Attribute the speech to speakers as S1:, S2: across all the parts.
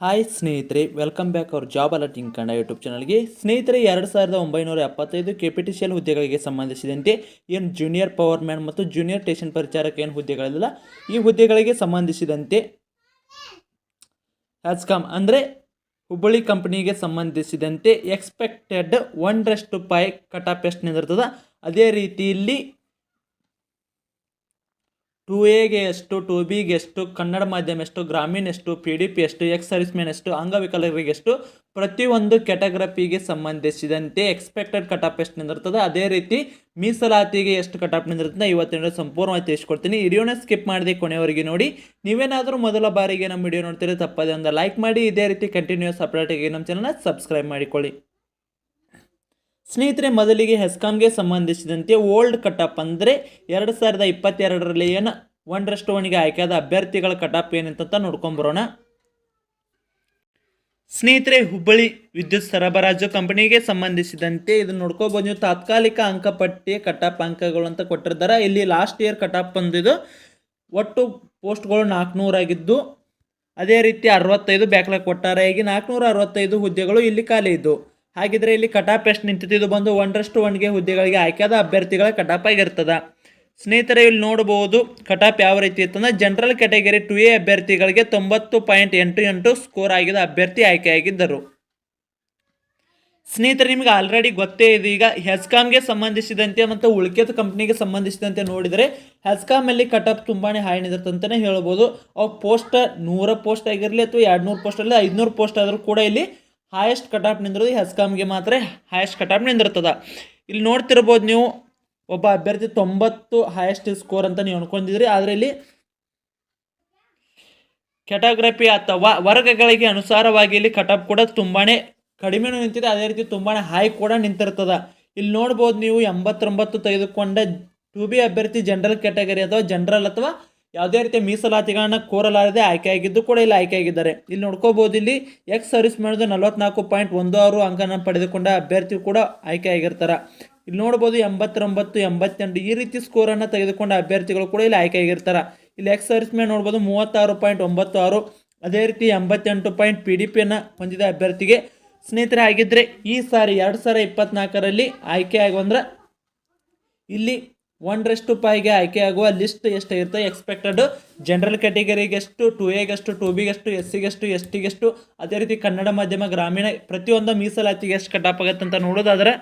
S1: Hi ಸ್ನೇಹಿತರೆ welcome back ಅವ್ರ job alerting Kannada YouTube ಚಾನಲ್ಗೆ ಸ್ನೇಹಿತರೆ, ಎರಡು ಸಾವಿರದ ಒಂಬೈನೂರ ಎಪ್ಪತ್ತೈದು K P T C L ಹುದ್ದೆಗಳಿಗೆ ಸಂಬಂಧಿಸಿದಂತೆ ಏನು ಜೂನಿಯರ್ ಪವರ್ ಮ್ಯಾನ್ ಮತ್ತು ಜೂನಿಯರ್ ಸ್ಟೇಷನ್ ಪರಿಚಾರಕ ಏನು ಹುದ್ದೆಗಳಿಲ್ಲ, ಈ ಹುದ್ದೆಗಳಿಗೆ ಸಂಬಂಧಿಸಿದಂತೆ ಹ್ಯಾಸ್ಕಾಮ್ ಅಂದರೆ, ಹುಬ್ಬಳ್ಳಿ ಕಂಪ್ನಿಗೆ ಸಂಬಂಧಿಸಿದಂತೆ ಎಕ್ಸ್ಪೆಕ್ಟೆಡ್ ಒಂದರಷ್ಟು ಪೈ ಕಟಾಪ್ ಎಷ್ಟು ನಿಂದಿರ್ತದೆ. ಅದೇ ರೀತಿಯಲ್ಲಿ ಟು ಎಗೆ ಎಷ್ಟು, ಟು ಬಿಗೆ ಎಷ್ಟು, ಕನ್ನಡ ಮಾಧ್ಯಮ ಎಷ್ಟು, ಗ್ರಾಮೀಣ ಎಷ್ಟು, ಪಿ ಡಿ ಪಿ ಎಷ್ಟು, ಎಕ್ಸ್ ಸರ್ವಿಸ್ ಮ್ಯಾನ್ ಎಷ್ಟು ಅಂಗವಿಕಲರಿಗೆ ಎಷ್ಟು ಪ್ರತಿಯೊಂದು ಕ್ಯಾಟಗ್ರಫಿಗೆ ಸಂಬಂಧಿಸಿದಂತೆ ಎಕ್ಸ್ಪೆಕ್ಟೆಡ್ ಕಟಾಪ್ ಎಷ್ಟು ನಿಂದಿರ್ತದೆ, ಅದೇ ರೀತಿ ಮೀಸಲಾತಿಗೆ ಎಷ್ಟು ಕಟಾಪ್ ನಿಂದಿರ್ತದೆ, ಇವತ್ತಿನ ಸಂಪೂರ್ಣವಾಗಿ ತಿಳಿಸ್ಕೊಡ್ತೀನಿ. ವಿಡಿಯೋನ ಸ್ಕಿಪ್ ಮಾಡಿದೆ ಕೊನೆಯವರೆಗೆ ನೋಡಿ. ನೀವೇನಾದರೂ ಮೊದಲ ಬಾರಿಗೆ ನಮ್ಮ ವಿಡಿಯೋ ನೋಡ್ತೀರಿ ತಪ್ಪದೆ ಒಂದು ಲೈಕ್ ಮಾಡಿ, ಇದೇ ರೀತಿ ಕಂಟಿನ್ಯೂಸ್ ಅಪ್ಡೇಟಿಗೆ ನಮ್ಮ ಚಾನಲ್ನ ಸಬ್ಸ್ಕ್ರೈಬ್ ಮಾಡಿಕೊಳ್ಳಿ. ಸ್ನೇಹಿತರೆ, ಮೊದಲಿಗೆ ಹೆಸ್ಕಾಮ್ಗೆ ಸಂಬಂಧಿಸಿದಂತೆ ಓಲ್ಡ್ ಕಟಪ್ ಅಂದರೆ ಎರಡು ಸಾವಿರದ ಇಪ್ಪತ್ತೆರಡರಲ್ಲಿ ಏನು ಒಂದರಷ್ಟು ಒಣಿಗೆ ಆಯ್ಕೆಯಾದ ಅಭ್ಯರ್ಥಿಗಳ ಕಟಾಪ್ ಏನಂತ ನೋಡ್ಕೊಂಬರೋಣ ಸ್ನೇಹಿತರೆ, ಹುಬ್ಬಳ್ಳಿ ವಿದ್ಯುತ್ ಸರಬರಾಜು ಕಂಪನಿಗೆ ಸಂಬಂಧಿಸಿದಂತೆ ಇದನ್ನು ನೋಡ್ಕೋಬೋದು. ನೀವು ತಾತ್ಕಾಲಿಕ ಅಂಕಪಟ್ಟಿ ಕಟಾಪ್ ಅಂಕಗಳು ಅಂತ ಕೊಟ್ಟಿರ್ತಾರೆ. ಇಲ್ಲಿ ಲಾಸ್ಟ್ ಇಯರ್ ಕಟಾಪ್ ಬಂದಿದ್ದು ಒಟ್ಟು ಪೋಸ್ಟ್ಗಳು ನಾಲ್ಕುನೂರಾಗಿದ್ದು ಅದೇ ರೀತಿ ಅರವತ್ತೈದು ಬ್ಯಾಕ್ಲಾಗ್ ಕೊಟ್ಟಾರೆ. ಈಗ ನಾಲ್ಕುನೂರ ಅರವತ್ತೈದು ಹುದ್ದೆಗಳು ಇಲ್ಲಿ ಖಾಲಿ ಇದ್ದು. ಹಾಗಿದ್ರೆ ಇಲ್ಲಿ ಕಟಾಪ್ ಎಷ್ಟು ನಿಂತಿದ್ದು ಬಂದು ಒಂದರಷ್ಟು ಒನ್ಗೆ ಹುದ್ದೆಗಳಿಗೆ ಆಯ್ಕೆಯಾದ ಅಭ್ಯರ್ಥಿಗಳ ಕಟಾಪ್ ಆಗಿರ್ತದೆ. ಸ್ನೇಹಿತರೆ, ಇಲ್ಲಿ ನೋಡಬಹುದು ಕಟಾಪ್ ಯಾವ ರೀತಿ ಇತ್ತಂದ್ರೆ ಜನರಲ್ ಕ್ಯಾಟಗರಿ ಟು ಎ ಅಭ್ಯರ್ಥಿಗಳಿಗೆ ತೊಂಬತ್ತು ಪಾಯಿಂಟ್ ಎಂಟು ಎಂಟು ಸ್ಕೋರ್ ಆಗಿದ ಅಭ್ಯರ್ಥಿ ಆಯ್ಕೆಯಾಗಿದ್ದರು. ಸ್ನೇಹಿತರೆ, ನಿಮಗೆ ಆಲ್ರೆಡಿ ಗೊತ್ತೇ ಇದೆ. ಈಗ ಹೆಸ್ಕಾಮ್ಗೆ ಸಂಬಂಧಿಸಿದಂತೆ ಮತ್ತು ಉಳಿಕೆದ ಕಂಪ್ನಿಗೆ ಸಂಬಂಧಿಸಿದಂತೆ ನೋಡಿದರೆ ಹೆಸ್ಕಾಮಲ್ಲಿ ಕಟಪ್ ತುಂಬಾ ನಿಂದಿರ್ತಂತಲೇ ಹೇಳ್ಬೋದು. ಅವು ಪೋಸ್ಟ್ ನೂರ ಪೋಸ್ಟ್ ಆಗಿರಲಿ ಅಥವಾ ಎರಡು ನೂರು ಪೋಸ್ಟ್ ಆಗಲಿ ಐದುನೂರು ಪೋಸ್ಟ್ ಆದರೂ ಕೂಡ ಇಲ್ಲಿ ಹಾಯೆಸ್ಟ್ ಕಟಾಪ್ ನಿಂದಿರೋದು ಹೆಸ್ಕಾಮ್ಗೆ ಮಾತ್ರ ಹಾಯೆಸ್ಟ್ ಕಟಾಪ್ ನಿಂದಿರ್ತದೆ. ಇಲ್ಲಿ ನೋಡ್ತಿರ್ಬೋದು ನೀವು ಒಬ್ಬ ಅಭ್ಯರ್ಥಿ ತೊಂಬತ್ತು ಹೈಯೆಸ್ಟ್ ಸ್ಕೋರ್ ಅಂತ ನೀವು ಅನ್ಕೊಂಡಿದ್ರಿ ಆದರೆ ಇಲ್ಲಿ ಕ್ಯಾಟಗ್ರಫಿ ಅಥವಾ ವರ್ಗಗಳಿಗೆ ಅನುಸಾರವಾಗಿ ಇಲ್ಲಿ ಕಟಾಪ್ ಕೂಡ ತುಂಬಾ ಕಡಿಮೆನೂ ನಿಂತಿದೆ. ಅದೇ ರೀತಿ ತುಂಬಾ ಹೈ ಕೂಡ ನಿಂತಿರ್ತದ. ಇಲ್ಲಿ ನೋಡ್ಬೋದು ನೀವು ಎಂಬತ್ತೊಂಬತ್ತು ತೆಗೆದುಕೊಂಡ ಟು ಬಿ ಅಭ್ಯರ್ಥಿ ಜನರಲ್ ಕ್ಯಾಟಗರಿ ಅಥವಾ ಜನರಲ್ ಅಥವಾ ಯಾವುದೇ ರೀತಿಯ ಮೀಸಲಾತಿಗಳನ್ನ ಕೋರಲಾರದೆ ಆಯ್ಕೆಯಾಗಿದ್ದು ಕೂಡ ಇಲ್ಲಿ ಆಯ್ಕೆಯಾಗಿದ್ದಾರೆ. ಇಲ್ಲಿ ನೋಡ್ಕೋಬಹುದು ಇಲ್ಲಿ ಎಕ್ಸ್ ಸರ್ವಿಸ್ ಮಾಡಿದ ನಲವತ್ನಾಲ್ಕು ಪಾಯಿಂಟ್ ಒಂದು ಆರು ಅಂಕನ ಪಡೆದುಕೊಂಡ ಅಭ್ಯರ್ಥಿ ಕೂಡ ಆಯ್ಕೆಯಾಗಿರ್ತಾರೆ. ಇಲ್ಲಿ ನೋಡ್ಬೋದು, ಎಂಬತ್ತೊಂಬತ್ತು, ಎಂಬತ್ತೆಂಟು ಈ ರೀತಿ ಸ್ಕೋರನ್ನು ತೆಗೆದುಕೊಂಡ ಅಭ್ಯರ್ಥಿಗಳು ಕೂಡ ಇಲ್ಲಿ ಆಯ್ಕೆಯಾಗಿರ್ತಾರೆ. ಇಲ್ಲಿ ಎಕ್ಸ್ ಸರ್ವಿಸ್ ಮ್ಯಾನ್ ನೋಡ್ಬೋದು, ಮೂವತ್ತಾರು ಪಾಯಿಂಟ್ ಒಂಬತ್ತು ಆರು, ಅದೇ ರೀತಿ ಎಂಬತ್ತೆಂಟು ಪಾಯಿಂಟ್ ಪಿ ಡಿ ಪಿಯನ್ನು ಹೊಂದಿದ ಅಭ್ಯರ್ಥಿಗೆ ಸ್ನೇಹಿತರೆ ಆಗಿದ್ದರೆ ಈ ಸಾರಿ ಎರಡು ಸಾವಿರ ಇಪ್ಪತ್ನಾಲ್ಕರಲ್ಲಿ ಆಯ್ಕೆ ಇಲ್ಲಿ ಒಂದರಷ್ಟು ಆಯ್ಕೆ ಆಗುವ ಲಿಸ್ಟ್ ಎಷ್ಟು ಇರುತ್ತೆ? ಎಕ್ಸ್ಪೆಕ್ಟೆಡ್ ಜನರಲ್ ಕ್ಯಾಟಗರಿಗೆಷ್ಟು ಟು ಎಗೆಷ್ಟು ಟು ಬಿಗೆಷ್ಟು ಎಸ್ ಸಿಗೆಷ್ಟು ಎಸ್ ಟಿಗೆಷ್ಟು ಅದೇ ರೀತಿ ಕನ್ನಡ ಮಾಧ್ಯಮ, ಗ್ರಾಮೀಣ, ಪ್ರತಿಯೊಂದು ಮೀಸಲಾತಿಗೆ ಎಷ್ಟು ಕಟಾಪ್ ಆಗುತ್ತೆ ಅಂತ ನೋಡೋದಾದ್ರೆ,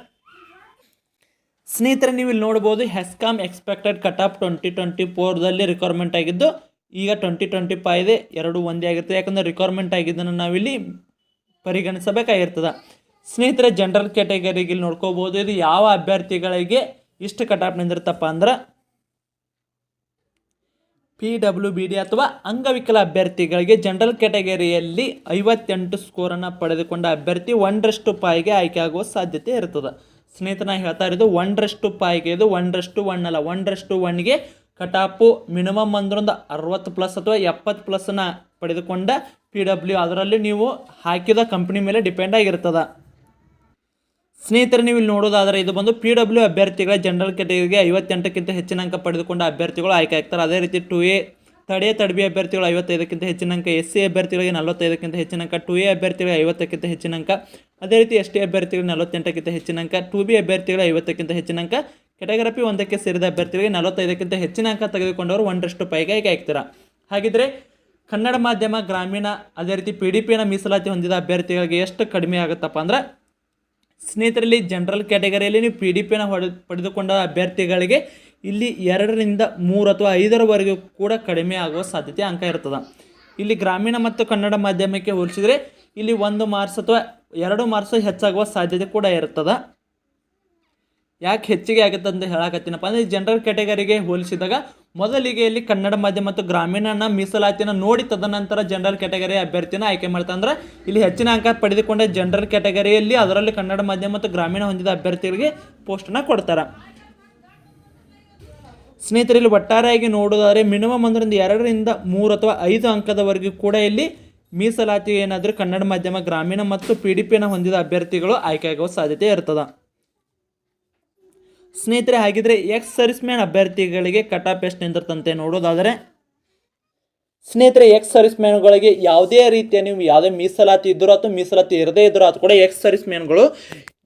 S1: ಸ್ನೇಹಿತರೆ ನೀವು ಇಲ್ಲಿ ನೋಡ್ಬೋದು HESCOM expected cutoff twenty twenty ಫೋರ್ದಲ್ಲಿ requirement ಆಗಿದ್ದು, ಈಗ ಟ್ವೆಂಟಿ ಟ್ವೆಂಟಿ ಫೈ ಇದೆ, ಎರಡು ಒಂದೇ ಆಗಿರುತ್ತೆ ಯಾಕಂದರೆ ರಿಕ್ವೈರ್ಮೆಂಟ್ ಆಗಿದ್ದನ್ನು ನಾವಿಲ್ಲಿ ಪರಿಗಣಿಸಬೇಕಾಗಿರ್ತದೆ. ಸ್ನೇಹಿತರೆ ಜನರಲ್ ಕ್ಯಾಟಗರಿಗೆ ನೋಡ್ಕೋಬೋದು, ಇದು ಯಾವ ಅಭ್ಯರ್ಥಿಗಳಿಗೆ ಇಷ್ಟು ಕಟಾಪ್ ನಿಂದಿರ್ತಪ್ಪ ಅಂದ್ರೆ ಪಿ ಡಬ್ಲ್ಯೂ ಬಿ ಡಿ ಅಥವಾ ಅಂಗವಿಕಲ ಅಭ್ಯರ್ಥಿಗಳಿಗೆ ಜನರಲ್ ಕ್ಯಾಟಗರಿಯಲ್ಲಿ ಐವತ್ತೆಂಟು ಸ್ಕೋರನ್ನು ಪಡೆದುಕೊಂಡ ಅಭ್ಯರ್ಥಿ ಒಂದರಷ್ಟು ಪಾಯಿಗೆ ಆಯ್ಕೆ ಆಗುವ ಸಾಧ್ಯತೆ ಇರ್ತದೆ. ಸ್ನೇಹಿತನ ಹೇಳ್ತಾ ಇರೋದು ಒಂದರಷ್ಟು ಪಾಯಿಗೆ ಇದು ಒಂದರಷ್ಟು ಒನ್ ಅಲ್ಲ. ಒಂದರಷ್ಟು ಒನ್ಗೆ ಕಟಾಪು ಮಿನಿಮಮ್ ಅಂದ್ರೊಂದು ಅರವತ್ತು ಪ್ಲಸ್ ಅಥವಾ ಎಪ್ಪತ್ತು ಪ್ಲಸ್ನ ಪಡೆದುಕೊಂಡ ಪಿ ಡಬ್ಲ್ಯೂ ಅದರಲ್ಲಿ ನೀವು ಹಾಕಿದ ಕಂಪ್ನಿ ಮೇಲೆ ಡಿಪೆಂಡ್ ಆಗಿರ್ತದೆ. ಸ್ನೇಹಿತರೆ, ನೀವು ಇಲ್ಲಿ ನೋಡೋದಾದರೆ ಇದು ಬಂದು ಪಿ ಡಬ್ಲ್ಯೂ ಅಭ್ಯರ್ಥಿಗಳ ಜನರಲ್ ಕ್ಯಾಟಗರಿಗೆ ಐವತ್ತೆಂಟಕ್ಕಿಂತ ಹೆಚ್ಚಿನ ಅಂಕ ಪಡೆದುಕೊಂಡ ಅಭ್ಯರ್ಥಿಗಳು ಆಯ್ಕೆ ಆಗ್ತಾರೆ. ಅದೇ ರೀತಿ ಟು ಎ ತಡೆ ತಡಬಿ ಅಭ್ಯರ್ಥಿಗಳು ಐವತ್ತೈದಕ್ಕಿಂತ ಹೆಚ್ಚಿನ ಅಂಕ ಎಸ್ ಸಿ ಅಭ್ಯರ್ಥಿಗಳಿಗೆ ನಲವತ್ತೈದಕ್ಕಿಂತ ಹೆಚ್ಚಿನ ಅಂಕ ಟು ಎ ಅಭ್ಯರ್ಥಿಗಳಿಗೆ ಐವತ್ತಕ್ಕಿಂತ ಹೆಚ್ಚಿನ ಅಂಕ, ಅದೇ ರೀತಿ ಎಸ್ ಟಿ ಅಭ್ಯರ್ಥಿಗಳಿಗೆ ನಲವತ್ತೆಂಟಕ್ಕಿಂತ ಹೆಚ್ಚಿನ ಅಂಕ ಟು ಬಿ ಅಭ್ಯರ್ಥಿಗಳು ಐವತ್ತಕ್ಕಿಂತ ಹೆಚ್ಚಿನ ಅಂಕ ಕೆಟಗರಪಿ ಒಂದಕ್ಕೆ ಸೇರಿದ ಅಭ್ಯರ್ಥಿಗಳಿಗೆ ನಲವತ್ತೈದಕ್ಕಿಂತ ಹೆಚ್ಚಿನ ಅಂಕ ತೆಗೆದುಕೊಂಡವರು ಒಂದರಷ್ಟು ಪೈಗೆ ಆಯ್ಕೆ ಆಗ್ತೀರಾ? ಹಾಗಿದ್ರೆ ಕನ್ನಡ ಮಾಧ್ಯಮ, ಗ್ರಾಮೀಣ, ಅದೇ ರೀತಿ ಪಿ ಡಿ ಪಿನ ಮೀಸಲಾತಿ ಹೊಂದಿದ ಅಭ್ಯರ್ಥಿಗಳಿಗೆ ಎಷ್ಟು ಕಡಿಮೆ ಆಗುತ್ತಪ್ಪ ಅಂದ್ರೆ ಸ್ನೇಹಿತರಲ್ಲಿ ಜನರಲ್ ಕ್ಯಾಟಗರಿಯಲ್ಲಿ ನೀವು ಪಿ ಡಿ ಪಿನ ಹೊಡೆ ಪಡೆದುಕೊಂಡ ಅಭ್ಯರ್ಥಿಗಳಿಗೆ ಇಲ್ಲಿ ಎರಡರಿಂದ ಮೂರು ಅಥವಾ ಐದರವರೆಗೂ ಕೂಡ ಕಡಿಮೆ ಆಗುವ ಸಾಧ್ಯತೆ ಅಂಕ ಇರ್ತದೆ. ಇಲ್ಲಿ ಗ್ರಾಮೀಣ ಮತ್ತು ಕನ್ನಡ ಮಾಧ್ಯಮಕ್ಕೆ ಹೋಲಿಸಿದರೆ ಇಲ್ಲಿ ಒಂದು ಮಾರ್ಕ್ಸ್ ಅಥವಾ ಎರಡು ಮಾರ್ಕ್ಸ್ ಹೆಚ್ಚಾಗುವ ಸಾಧ್ಯತೆ ಕೂಡ ಇರ್ತದೆ. ಯಾಕೆ ಹೆಚ್ಚಿಗೆ ಆಗುತ್ತೆ ಅಂತ ಹೇಳಕತ್ತೀನಪ್ಪ ಅಂದರೆ ಜನರಲ್ ಕ್ಯಾಟಗರಿಗೆ ಹೋಲಿಸಿದಾಗ ಮೊದಲಿಗೆ ಇಲ್ಲಿ ಕನ್ನಡ ಮಾಧ್ಯಮ ಮತ್ತು ಗ್ರಾಮೀಣನ ಮೀಸಲಾತಿಯನ್ನು ನೋಡಿ ತದನಂತರ ಜನರಲ್ ಕ್ಯಾಟಗರಿ ಅಭ್ಯರ್ಥಿನ ಆಯ್ಕೆ ಮಾಡ್ತಾ ಅಂದ್ರೆ ಇಲ್ಲಿ ಹೆಚ್ಚಿನ ಅಂಕ ಪಡೆದುಕೊಂಡ ಜನರಲ್ ಕ್ಯಾಟಗರಿಯಲ್ಲಿ ಅದರಲ್ಲಿ ಕನ್ನಡ ಮಾಧ್ಯಮ ಮತ್ತು ಗ್ರಾಮೀಣ ಹೊಂದಿದ ಅಭ್ಯರ್ಥಿಗಳಿಗೆ ಪೋಸ್ಟನ್ನು ಕೊಡ್ತಾರೆ. ಸ್ನೇಹಿತರೆ ಇಲ್ಲಿ ಒಟ್ಟಾರೆಯಾಗಿ ನೋಡೋದಾದರೆ ಮಿನಿಮಮ್ ಅಂದ್ರೆ ಒಂದು ಎರಡರಿಂದ ಮೂರು ಅಥವಾ ಐದು ಅಂಕದವರೆಗೂ ಕೂಡ ಇಲ್ಲಿ ಮೀಸಲಾತಿ ಏನಾದರೂ ಕನ್ನಡ ಮಾಧ್ಯಮ, ಗ್ರಾಮೀಣ ಮತ್ತು ಪಿ ಡಿ ಪಿನ ಹೊಂದಿದ ಅಭ್ಯರ್ಥಿಗಳು ಆಯ್ಕೆಯಾಗುವ ಸಾಧ್ಯತೆ ಇರ್ತದೆ. ಸ್ನೇಹಿತರೆ, ಹಾಗಿದ್ರೆ ಎಕ್ಸ್ ಸರ್ವಿಸ್ ಮ್ಯಾನ್ ಅಭ್ಯರ್ಥಿಗಳಿಗೆ ಆಫ್ ಎಷ್ಟು ನಿಂತಿರ್ತಂತೆ ನೋಡೋದಾದರೆ, ಸ್ನೇಹಿತರೆ ಎಕ್ಸ್ ಸರ್ವಿಸ್ ಮ್ಯಾನ್ಗಳಿಗೆ ಯಾವುದೇ ರೀತಿಯ ನೀವು ಯಾವುದೇ ಮೀಸಲಾತಿ ಇದ್ದರೂ ಅಥವಾ ಮೀಸಲಾತಿ ಇರದೇ ಇದ್ದರೂ ಅದು ಕೂಡ ಎಕ್ಸ್ ಸರ್ವಿಸ್ ಮ್ಯಾನ್ಗಳು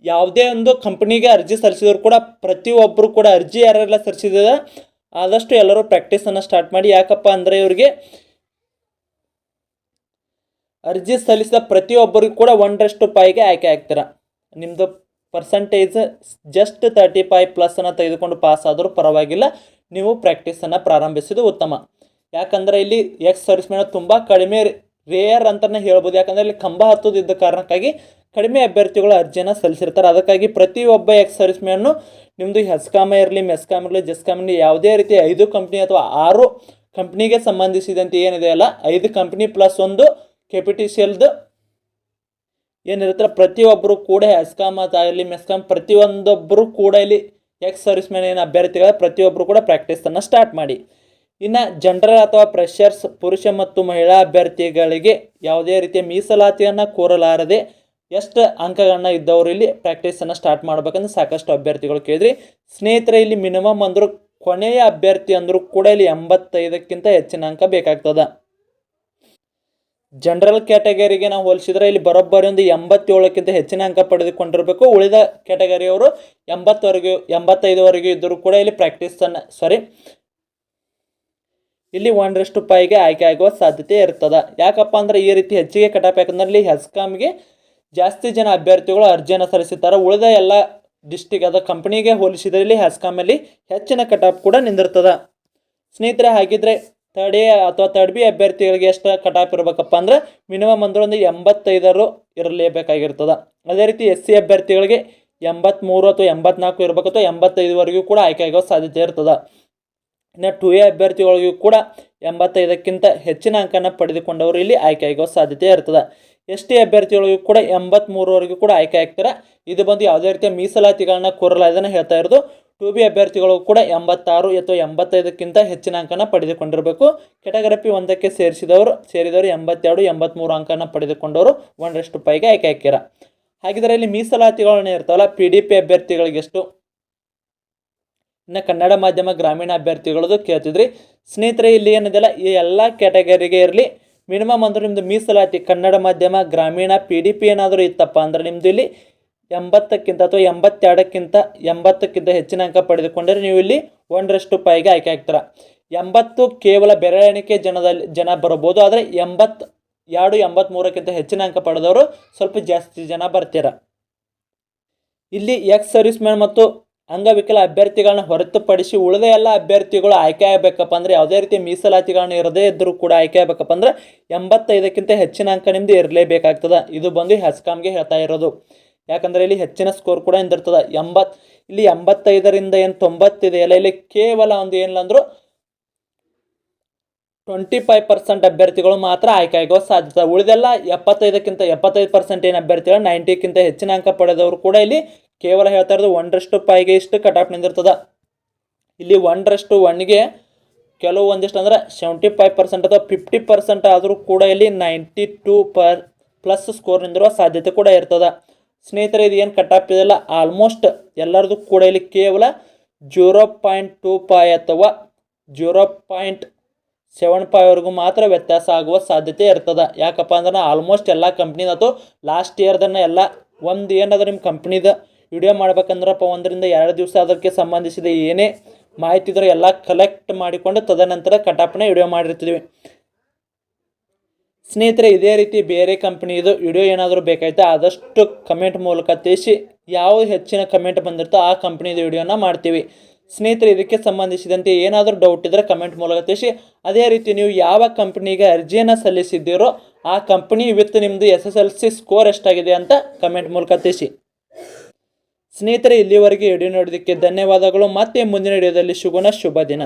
S1: ಯಾವುದೇ ಒಂದು ಕಂಪ್ನಿಗೆ ಅರ್ಜಿ ಸಲ್ಲಿಸಿದ್ರು ಕೂಡ ಪ್ರತಿಯೊಬ್ಬರು ಕೂಡ ಅರ್ಜಿ ಯಾರೆಲ್ಲ ಸಲ್ಲಿಸಿದ ಆದಷ್ಟು ಎಲ್ಲರೂ ಪ್ರಾಕ್ಟೀಸನ್ನು ಸ್ಟಾರ್ಟ್ ಮಾಡಿ. ಯಾಕಪ್ಪ ಅಂದರೆ ಇವರಿಗೆ ಅರ್ಜಿ ಸಲ್ಲಿಸಿದ ಪ್ರತಿಯೊಬ್ಬರಿಗೂ ಕೂಡ ಒಂದರಷ್ಟು ಪಾಯಿಗೆ ಆಯ್ಕೆ ಆಗ್ತೀರ. ನಿಮ್ಮದು ಪರ್ಸಂಟೇಜ್ ಜಸ್ಟ್ ತರ್ಟಿ ಫೈವ್ ಪ್ಲಸ್ಸನ್ನು ತೆಗೆದುಕೊಂಡು ಪಾಸ್ ಆದರೂ ಪರವಾಗಿಲ್ಲ. ನೀವು ಪ್ರಾಕ್ಟೀಸನ್ನು ಪ್ರಾರಂಭಿಸೋದು ಉತ್ತಮ. ಯಾಕಂದರೆ ಇಲ್ಲಿ ಎಕ್ಸ್ ಸರ್ವಿಸ್ ಮ್ಯಾನ್ ತುಂಬ ಕಡಿಮೆ ರೇಯರ್ ಅಂತಲೇ ಹೇಳ್ಬೋದು. ಯಾಕಂದರೆ ಇಲ್ಲಿ ಕಂಬ ಹತ್ತೋದಿದ್ದ ಕಾರಣಕ್ಕಾಗಿ ಕಡಿಮೆ ಅಭ್ಯರ್ಥಿಗಳು ಅರ್ಜಿಯನ್ನು ಸಲ್ಲಿಸಿರ್ತಾರೆ. ಅದಕ್ಕಾಗಿ ಪ್ರತಿಯೊಬ್ಬ ಎಕ್ಸ್ ಸರ್ವಿಸ್ ಮ್ಯಾನು ನಿಮ್ಮದು ಹೆಸ್ಕಾಮ ಇರಲಿ ಮೆಸ್ಕಾಮ್ ಇರಲಿ ಜೆಸ್ಕಾಮ್ ಇರಲಿ, ಯಾವುದೇ ರೀತಿ ಐದು ಕಂಪ್ನಿ ಅಥವಾ ಆರು ಕಂಪ್ನಿಗೆ ಸಂಬಂಧಿಸಿದಂತೆ ಏನಿದೆ ಅಲ್ಲ, ಐದು ಕಂಪ್ನಿ ಪ್ಲಸ್ ಒಂದು ಕೆಪಿಟಿಸಿಯಲ್ದು ಏನಿರುತ್ತಲ್ಲ ಪ್ರತಿಯೊಬ್ಬರು ಕೂಡ ಎಸ್ಕಾಮ್ ಆಗಲಿ ಮೆಸ್ಕಾಮ್ ಪ್ರತಿಯೊಂದೊಬ್ಬರು ಕೂಡ ಇಲ್ಲಿ ಎಕ್ಸ್ ಸರ್ವಿಸ್ ಮ್ಯಾನ್ ಏನು ಅಭ್ಯರ್ಥಿಗಳ ಪ್ರತಿಯೊಬ್ಬರು ಕೂಡ ಪ್ರಾಕ್ಟೀಸನ್ನು ಸ್ಟಾರ್ಟ್ ಮಾಡಿ. ಇನ್ನು ಜನರಲ್ ಅಥವಾ ಪ್ರೆಷರ್ಸ್ ಪುರುಷ ಮತ್ತು ಮಹಿಳಾ ಅಭ್ಯರ್ಥಿಗಳಿಗೆ ಯಾವುದೇ ರೀತಿಯ ಮೀಸಲಾತಿಯನ್ನು ಕೋರಲಾರದೆ ಎಷ್ಟು ಅಂಕಗಳನ್ನ ಇದ್ದವರು ಇಲ್ಲಿ ಪ್ರಾಕ್ಟೀಸನ್ನು ಸ್ಟಾರ್ಟ್ ಮಾಡ್ಬೇಕಂದ್ರೆ ಸಾಕಷ್ಟು ಅಭ್ಯರ್ಥಿಗಳು ಕೇಳಿದ್ರಿ. ಸ್ನೇಹಿತರೆ, ಇಲ್ಲಿ ಮಿನಿಮಮ್ ಅಂದರೂ ಕೊನೆಯ ಅಭ್ಯರ್ಥಿ ಅಂದರೂ ಕೂಡ ಇಲ್ಲಿ ಎಂಬತ್ತೈದಕ್ಕಿಂತ ಹೆಚ್ಚಿನ ಅಂಕ ಬೇಕಾಗ್ತದೆ. ಜನರಲ್ ಕ್ಯಾಟಗರಿಗೆ ನಾವು ಹೋಲಿಸಿದ್ರೆ ಇಲ್ಲಿ ಬರೋಬ್ಬರಿ ಒಂದು ಎಂಬತ್ತೇಳಕ್ಕಿಂತ ಹೆಚ್ಚಿನ ಅಂಕ ಪಡೆದುಕೊಂಡಿರಬೇಕು. ಉಳಿದ ಕ್ಯಾಟಗರಿಯವರು ಎಂಬತ್ತವರೆಗೂ, ಎಂಬತ್ತೈದುವರೆಗೂ ಇದ್ದರೂ ಕೂಡ ಇಲ್ಲಿ ಪ್ರಾಕ್ಟೀಸನ್ನು ಸಾರಿ ಇಲ್ಲಿ ಒಂದರಷ್ಟು ಪಾಯಿಗೆ ಆಯ್ಕೆ ಆಗುವ ಸಾಧ್ಯತೆ ಇರ್ತದೆ. ಯಾಕಪ್ಪ ಅಂದ್ರೆ ಈ ರೀತಿ ಹೆಚ್ಚಿಗೆ ಕಟಾಪ್ ಯಾಕಂದ್ರೆ ಇಲ್ಲಿ ಹೆಸ್ಕಾಮ್ಗೆ ಜಾಸ್ತಿ ಜನ ಅಭ್ಯರ್ಥಿಗಳು ಅರ್ಜಿಯನ್ನು ಸಲ್ಲಿಸುತ್ತಾರೆ ಉಳಿದ ಎಲ್ಲ ಡಿಸ್ಟಿಕ್ ಅದ ಕಂಪ್ನಿಗೆ ಹೋಲಿಸಿದ್ರೆ ಇಲ್ಲಿ ಹೆಸ್ಕಾಮಲ್ಲಿ ಹೆಚ್ಚಿನ ಕಟಾಪ್ ಕೂಡ ನಿಂದಿರ್ತದೆ. ಸ್ನೇಹಿತರೆ, ಹಾಗಿದ್ರೆ ತರ್ಡ್ ಎ ಅಥವಾ ತರ್ಡ್ ಬಿ ಅಭ್ಯರ್ಥಿಗಳಿಗೆ ಎಷ್ಟು ಕಟಾಪ್ ಇರಬೇಕಪ್ಪ ಅಂದ್ರೆ ಮಿನಿಮಮ್ ಅಂದ್ರೆ ಒಂದು ಎಂಬತ್ತೈದರು ಇರಲೇಬೇಕಾಗಿರ್ತದೆ. ಅದೇ ರೀತಿ ಎಸ್ ಸಿ ಅಭ್ಯರ್ಥಿಗಳಿಗೆ ಎಂಬತ್ತ್ಮೂರು ಅಥವಾ ಎಂಬತ್ನಾಲ್ಕು ಇರಬೇಕು ಅಥವಾ ಎಂಬತ್ತೈದುವರೆಗೂ ಕೂಡ ಆಯ್ಕೆ ಆಗೋ ಸಾಧ್ಯತೆ ಇರ್ತದೆ. ಇನ್ನು ಟು ಎ ಅಭ್ಯರ್ಥಿಗಳಿಗೂ ಕೂಡ ಎಂಬತ್ತೈದಕ್ಕಿಂತ ಹೆಚ್ಚಿನ ಅಂಕನ ಪಡೆದುಕೊಂಡವರು ಇಲ್ಲಿ ಆಯ್ಕೆ ಆಗೋ ಸಾಧ್ಯತೆ ಇರ್ತದೆ. ಎಸ್ ಟಿ ಅಭ್ಯರ್ಥಿಗಳಿಗೂ ಕೂಡ ಎಂಬತ್ತ್ಮೂರವರೆಗೂ ಕೂಡ ಆಯ್ಕೆ ಆಗ್ತಾರೆ? ಇದು ಬಂದು ಯಾವುದೇ ರೀತಿಯ ಮೀಸಲಾತಿಗಳನ್ನ ಕೋರಲಾದನ್ನು ಹೇಳ್ತಾ ಇರೋದು ಟು ಬಿ ಅಭ್ಯರ್ಥಿಗಳು ಕೂಡ ಎಂಬತ್ತಾರು ಅಥವಾ ಎಂಬತ್ತೈದಕ್ಕಿಂತ ಹೆಚ್ಚಿನ ಅಂಕನ ಪಡೆದುಕೊಂಡಿರಬೇಕು. ಕೆಟಗರಪಿ ಒಂದಕ್ಕೆ ಸೇರಿಸಿದವರು ಸೇರಿದವರು ಎಂಬತ್ತೆರಡು ಎಂಬತ್ತ್ಮೂರು ಅಂಕನ ಪಡೆದುಕೊಂಡವರು ಒಂದರಷ್ಟು ಪೈಗೆ ಆಯ್ಕೆ ಹಾಕ್ಯಾರ? ಹಾಗಿದ್ರೆ ಇಲ್ಲಿ ಮೀಸಲಾತಿಗಳನ್ನ ಇರ್ತಾವಲ್ಲ ಪಿ ಡಿ ಪಿ ಅಭ್ಯರ್ಥಿಗಳಿಗೆ ಎಷ್ಟು? ಇನ್ನು ಕನ್ನಡ ಮಾಧ್ಯಮ ಗ್ರಾಮೀಣ ಅಭ್ಯರ್ಥಿಗಳದು ಕೇಳ್ತಿದ್ರಿ. ಸ್ನೇಹಿತರೆ, ಇಲ್ಲಿ ಏನಿದೆಲ್ಲ? ಈ ಎಲ್ಲ ಕ್ಯಾಟಗರಿಗೆ ಇರಲಿ, ಮಿನಿಮಮ್ ಅಂದ್ರೆ ನಿಮ್ಮದು ಮೀಸಲಾತಿ ಕನ್ನಡ ಮಾಧ್ಯಮ, ಗ್ರಾಮೀಣ, ಪಿ ಡಿ ಪಿ ಏನಾದರೂ ಇತ್ತಪ್ಪ ಅಂದ್ರೆ ನಿಮ್ಮದು ಇಲ್ಲಿ ಎಂಬತ್ತಕ್ಕಿಂತ ಅಥವಾ ಎಂಬತ್ತೆರಡಕ್ಕಿಂತ ಎಂಬತ್ತಕ್ಕಿಂತ ಹೆಚ್ಚಿನ ಅಂಕ ಪಡೆದುಕೊಂಡರೆ ನೀವು ಇಲ್ಲಿ ಒಂದರಷ್ಟು ಪೈಗೆ ಆಯ್ಕೆ ಆಗ್ತೀರ. ಎಂಬತ್ತು ಕೇವಲ ಬೆರಳೆಣಿಕೆ ಜನದಲ್ಲಿ ಜನ ಬರಬಹುದು, ಆದರೆ ಎಂಬತ್ತು ಎರಡು ಎಂಬತ್ತ್ಮೂರಕ್ಕಿಂತ ಹೆಚ್ಚಿನ ಅಂಕ ಪಡೆದವರು ಸ್ವಲ್ಪ ಜಾಸ್ತಿ ಜನ ಬರ್ತೀರ. ಇಲ್ಲಿ ಎಕ್ಸ್ ಸರ್ವಿಸ್ ಮ್ಯಾನ್ ಮತ್ತು ಅಂಗವಿಕಲ ಅಭ್ಯರ್ಥಿಗಳನ್ನ ಹೊರತುಪಡಿಸಿ ಉಳಿದ ಎಲ್ಲ ಅಭ್ಯರ್ಥಿಗಳು ಆಯ್ಕೆ ಆಗಬೇಕಪ್ಪ ಅಂದರೆ ಯಾವುದೇ ರೀತಿ ಮೀಸಲಾತಿಗಳನ್ನ ಇರದೇ ಇದ್ದರೂ ಕೂಡ ಆಯ್ಕೆ ಆಗಬೇಕಪ್ಪ ಅಂದ್ರೆ ಎಂಬತ್ತೈದಕ್ಕಿಂತ ಹೆಚ್ಚಿನ ಅಂಕ ನಿಮ್ಮದು ಇರಲೇಬೇಕಾಗ್ತದೆ. ಇದು ಬಂದು ಹೆಸ್ಕಾಮ್ಗೆ ಹೇಳ್ತಾ ಇರೋದು. ಯಾಕಂದರೆ ಇಲ್ಲಿ ಹೆಚ್ಚಿನ ಸ್ಕೋರ್ ಕೂಡ ಇಂದಿರ್ತದೆ ಎಂಬತ್ತು ಇಲ್ಲಿ ಎಂಬತ್ತೈದರಿಂದ ಏನು ತೊಂಬತ್ತಿದೆ ಅಲ್ಲ, ಇಲ್ಲಿ ಕೇವಲ ಒಂದು ಏನಿಲ್ಲ ಅಂದರೂ ಟ್ವೆಂಟಿ ಫೈವ್ ಪರ್ಸೆಂಟ್ ಅಭ್ಯರ್ಥಿಗಳು ಮಾತ್ರ ಆಯ್ಕೆ ಆಗೋ ಸಾಧ್ಯತೆ. ಉಳಿದೆಲ್ಲ ಎಪ್ಪತ್ತೈದಕ್ಕಿಂತ ಎಪ್ಪತ್ತೈದು ಪರ್ಸೆಂಟ್ ಏನು ಅಭ್ಯರ್ಥಿಗಳು, ನೈಂಟಿಕ್ಕಿಂತ ಹೆಚ್ಚಿನ ಅಂಕ ಪಡೆದವರು ಕೂಡ ಇಲ್ಲಿ ಕೇವಲ ಹೇಳ್ತಾ ಇರೋದು ಒಂದರಷ್ಟು ಪಾಯಿಗೆ ಇಷ್ಟು ಕಟಾಪ್ ನಿಂದಿರ್ತದೆ ಇಲ್ಲಿ ಒಂದರಷ್ಟು ಒನ್ಗೆ ಕೆಲವು ಒಂದಿಷ್ಟು ಅಂದರೆ ಸೆವೆಂಟಿ ಫೈವ್ ಪರ್ಸೆಂಟ್ ಅಥವಾ ಫಿಫ್ಟಿ ಪರ್ಸೆಂಟ್ ಆದರೂ ಕೂಡ ಇಲ್ಲಿ ninety two per plus score ನಿಂದಿರುವ ಸಾಧ್ಯತೆ ಕೂಡ ಇರ್ತದೆ. ಸ್ನೇಹಿತರೆ, ಇದು ಏನು ಕಟಾಪ್ ಇದೆಯಲ್ಲ ಆಲ್ಮೋಸ್ಟ್ ಎಲ್ಲರದು ಕೂಡ ಇಲ್ಲಿ ಕೇವಲ ಜೀರೋ ಪಾಯಿಂಟ್ ಟೂ ಫೈ ಅಥವಾ ಜೀರೋ ಪಾಯಿಂಟ್ ಸೆವೆನ್ ಫೈವ್ವರೆಗೂ ಮಾತ್ರ ವ್ಯತ್ಯಾಸ ಆಗುವ ಸಾಧ್ಯತೆ ಇರ್ತದೆ. ಯಾಕಪ್ಪ ಅಂದ್ರೆ ಆಲ್ಮೋಸ್ಟ್ ಎಲ್ಲ ಕಂಪ್ನಿದ ಅಥವಾ ಲಾಸ್ಟ್ ಇಯರ್ದನ್ನ ಎಲ್ಲ ಒಂದು ಏನಾದರೂ ನಿಮ್ಮ ಕಂಪ್ನಿದ ವಿಡಿಯೋ ಮಾಡ್ಬೇಕಂದ್ರಪ್ಪ, ಒಂದರಿಂದ ಎರಡು ದಿವಸ ಅದಕ್ಕೆ ಸಂಬಂಧಿಸಿದ ಏನೇ ಮಾಹಿತಿ ಇದ್ರೆ ಎಲ್ಲ ಕಲೆಕ್ಟ್ ಮಾಡಿಕೊಂಡು ತದನಂತರ ಕಟಾಪನ್ನ ವಿಡಿಯೋ ಮಾಡಿರ್ತೀವಿ. ಸ್ನೇಹಿತರೆ, ಇದೇ ರೀತಿ ಬೇರೆ ಕಂಪ್ನಿದು ವಿಡಿಯೋ ಏನಾದರೂ ಬೇಕಾಯ್ತಾ ಆದಷ್ಟು ಕಮೆಂಟ್ ಮೂಲಕ ತಿಳಿಸಿ ಯಾವ ಹೆಚ್ಚಿನ ಕಮೆಂಟ್ ಬಂದಿರ್ತೋ ಆ ಕಂಪ್ನಿದು ವಿಡಿಯೋನ ಮಾಡ್ತೀವಿ. ಸ್ನೇಹಿತರೆ, ಇದಕ್ಕೆ ಸಂಬಂಧಿಸಿದಂತೆ ಏನಾದರೂ ಡೌಟ್ ಇದ್ದರೆ ಕಮೆಂಟ್ ಮೂಲಕ ತಿಳಿಸಿ. ಅದೇ ರೀತಿ ನೀವು ಯಾವ ಕಂಪ್ನಿಗೆ ಅರ್ಜಿಯನ್ನು ಸಲ್ಲಿಸಿದ್ದೀರೋ ಆ ಕಂಪ್ನಿ ವಿತ್ ನಿಮ್ಮದು S S L C score ಎಷ್ಟಾಗಿದೆ ಅಂತ ಕಮೆಂಟ್ ಮೂಲಕ ತಿಳಿಸಿ. ಸ್ನೇಹಿತರೆ, ಇಲ್ಲಿವರೆಗೆ ವಿಡಿಯೋ ನೋಡೋದಕ್ಕೆ ಧನ್ಯವಾದಗಳು. ಮತ್ತೆ ಮುಂದಿನ ವಿಡಿಯೋದಲ್ಲಿ ಶುಭನ ಶುಭ ದಿನ.